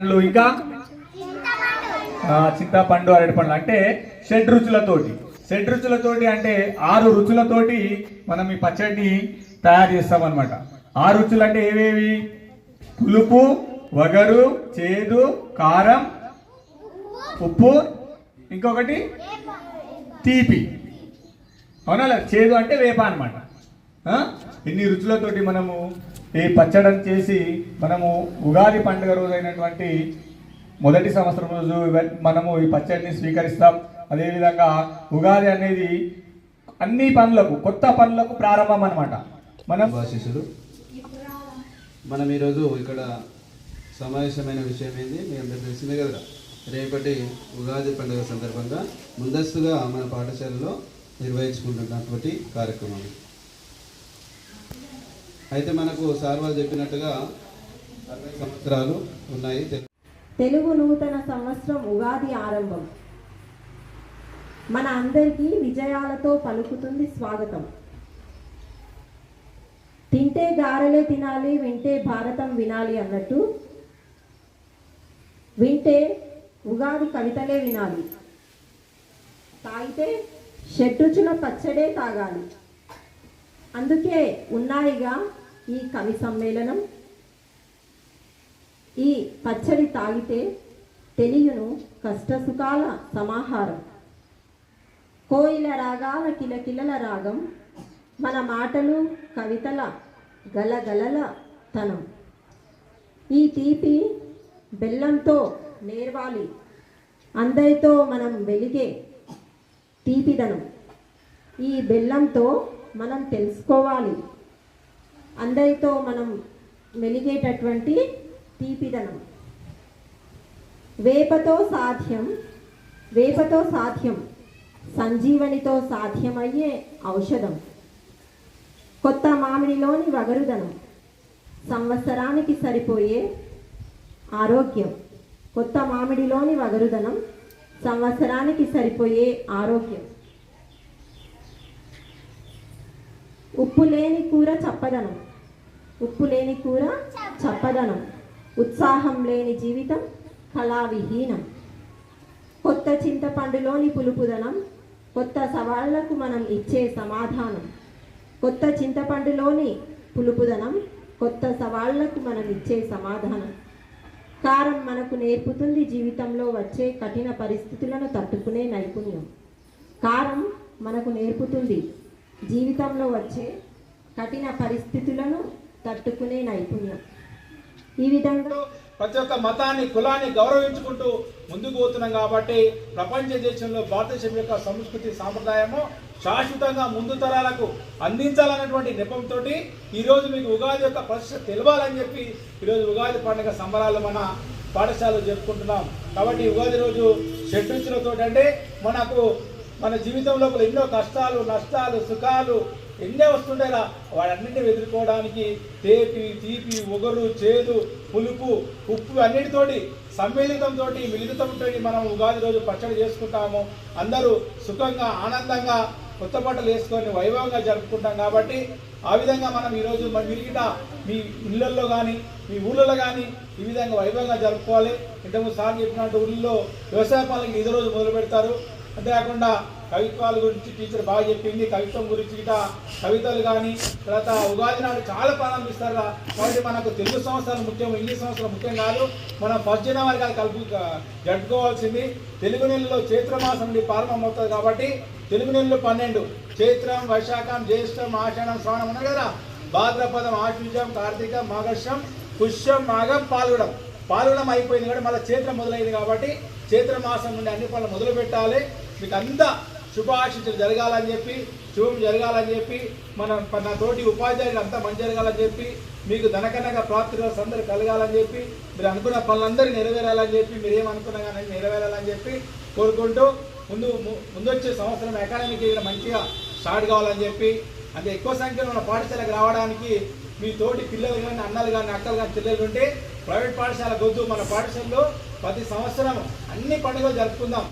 పండ్లు ఇంకా? చింతపండు అరటి పండ్లు అంటే షడ్ రుచులతోటి. షడ్ రుచులతోటి అంటే ఆరు రుచులతోటి మనం ఈ పచ్చడిని తయారు చేస్తాం అనమాట ఆ రుచులు అంటే ఏవేవి? పులుపు వగరు చేదు కారం ఉప్పు ఇంకొకటి తీపి. అవునా చేదు అంటే వేప అనమాట ఎన్ని రుచులతోటి మనము ఈ పచ్చడిని చేసి మనము ఉగాది పండుగ రోజు అయినటువంటి మొదటి సంవత్సరం రోజు మనము ఈ పచ్చడిని స్వీకరిస్తాం. అదేవిధంగా ఉగాది అనేది అన్ని పనులకు కొత్త పనులకు ప్రారంభం అనమాట మనం భాషిసులు మనం ఈరోజు ఇక్కడ సమావేశమైన విషయం ఏంది? మీ అందరికి తెలిసిందే కదా. రేపటి ఉగాది పండుగ సందర్భంగా ముందస్తుగా మన పాఠశాలలో నిర్వహించుకుంటున్నటువంటి కార్యక్రమం. అయితే మనకు సార్ వాళ్ళు చెప్పినట్టుగా సంవత్సరాలు ఉన్నాయి. తెలుగు నూతన సంవత్సరం ఉగాది ఆరంభం. మన అందరికీ విజయాలతో పలుకుతుంది స్వాగతం. తింటే గారెలే తినాలి వింటే భారతం వినాలి అన్నట్టు వింటే ఉగాది కవితలే వినాలి. తాగితే షడ్రుచుల పచ్చడే తాగాలి. అందుకే ఉన్నాయిగా ఈ కవి సమ్మేళనం ఈ పచ్చడి తాగితే తెలియను కష్టసుఖాల సమాహారం. కోయిల రాగాల కిలకిలల రాగం మన మాటలు కవితల గలగలల తనం. ఈ తీపి బెల్లంతో నేర్వాలి అందరితో మనం వెలిగే తీపిదనం. ఈ బెల్లంతో మనం తెలుసుకోవాలి అందరితో మనం మెలిగేటటువంటి తీపిదనం. వేపతో సాధ్యం వేపతో సాధ్యం సంజీవనితో సాధ్యమయ్యే ఔషధం. కొత్త మామిడిలోని వగరుదనం సంవత్సరానికి సరిపోయే ఆరోగ్యం. కొత్త మామిడిలోని వగరుదనం సంవత్సరానికి సరిపోయే ఆరోగ్యం. ఉప్పు లేని కూర చప్పదనం. ఉప్పు లేని కూర చప్పదనం. ఉత్సాహం లేని జీవితం కళావిహీనం. కొత్త చింతపండులోని పులుపుదనం. కొత్త సవాళ్ళకు మనం ఇచ్చే సమాధానం. కొత్త చింతపండులోని పులుపుదనం. కొత్త సవాళ్ళకు మనం ఇచ్చే సమాధానం. కారం మనకు నేర్పుతుంది జీవితంలో వచ్చే కఠిన పరిస్థితులను తట్టుకునే నైపుణ్యం. కారం మనకు నేర్పుతుంది జీవితంలో వచ్చే కఠిన పరిస్థితులను తట్టుకునే నైపుణ్యం. ఈ విధంగా ప్రతి ఒక్క మతాన్ని కులాన్ని గౌరవించుకుంటూ ముందుకు పోతున్నాం కాబట్టి ప్రపంచ దేశంలో భారతదేశం యొక్క సంస్కృతి సాంప్రదాయము శాశ్వతంగా ముందు తరాలకు అందించాలన్నటువంటి నెపంతో ఈరోజు మీకు ఉగాది యొక్క పరిస్థితి తెలవాలని చెప్పి ఈరోజు ఉగాది పండుగ సంబరాలు మన పాఠశాలలో జరుపుకుంటున్నాం. కాబట్టి ఉగాది రోజు షడ్రుచులతో అంటే మనకు మన జీవితం లోపల ఎన్నో కష్టాలు నష్టాలు సుఖాలు ఎన్నే వస్తుండేలా వాడన్నింటినీ ఎదుర్కోవడానికి తేపి తీపి ఒగరు చేదు పులుపు ఉప్పు అన్నిటితోటి సమ్మిళితంతో మిళితంతో మనం ఉగాది రోజు పచ్చడి చేసుకుంటాము. అందరూ సుఖంగా ఆనందంగా కొత్త బట్టలు వేసుకొని వైభవంగా జరుపుకుంటాం కాబట్టి ఆ విధంగా మనం ఈరోజు మన మిరిగిట మీ ఇళ్ళల్లో కానీ మీ ఊళ్ళలో కానీ ఈ విధంగా వైభవంగా జరుపుకోవాలి. ఇంతకుముందు సార్ చెప్పినట్టు ఊళ్ళో వ్యవసాయ పనులకి ఇదే రోజు మొదలు పెడతారు అంతేకాకుండా కవిత్వాల గురించి టీచర్ బాగా చెప్పింది. కవిత్వం గురించి గిట కవితలు కానీ తర్వాత ఉగాది నాడు చాలా ప్రారంభిస్తారు? కాబట్టి మనకు తెలుగు సంవత్సరాలు ముఖ్యం ఇంగ్లీష్ సంవత్సరం ముఖ్యం కాదు. మనం ఫస్ట్ జనవరి కాదు కలుపు జరుపుకోవాల్సింది. తెలుగు నెలలో చైత్రమాసం నుండి ప్రారంభమవుతుంది కాబట్టి తెలుగు నెలలు పన్నెండు. చైత్రం వైశాఖం జ్యేష్టం ఆషాఢం శ్రావణం ఉన్నాయి కదా? భాద్రపదం ఆశ్విజం కార్తీకం మాఘర్షం పుష్యం మాఘం పాల్గొడం. పాల్గొనం అయిపోయింది కాబట్టి మళ్ళీ చైత్రం మొదలైంది కాబట్టి చైత్రమాసం నుండి అన్ని పనులు మొదలు పెట్టాలి మీకు అంతా శుభాశిషులు జరగాలని చెప్పి శుభం జరగాలని చెప్పి మన నా తోటి ఉపాధ్యాయులు అంతా మంచి జరగాలని చెప్పి మీకు ధనకనక ప్రాప్తి రోజు అందరూ కలగాలని చెప్పి మీరు అనుకున్న పనులందరూ నెరవేరాలని చెప్పి మీరు ఏమనుకున్నా కానీ నెరవేరాలని చెప్పి కోరుకుంటూ ముందు ము- ముందొచ్చే సంవత్సరం అకాడమిక్ ఇయర్ మంచిగా స్టార్ట్ కావాలని చెప్పి అంటే ఎక్కువ సంఖ్యలో మన పాఠశాలకు రావడానికి మీ తోటి పిల్లలు కానీ అన్నలు కానీ అక్కలు కానీ చెల్లెలు ఉంటే ప్రైవేట్ పాఠశాల గొద్దు మన పాఠశాలలో ప్రతి సంవత్సరం అన్ని పండుగలు జరుపుకుందాం.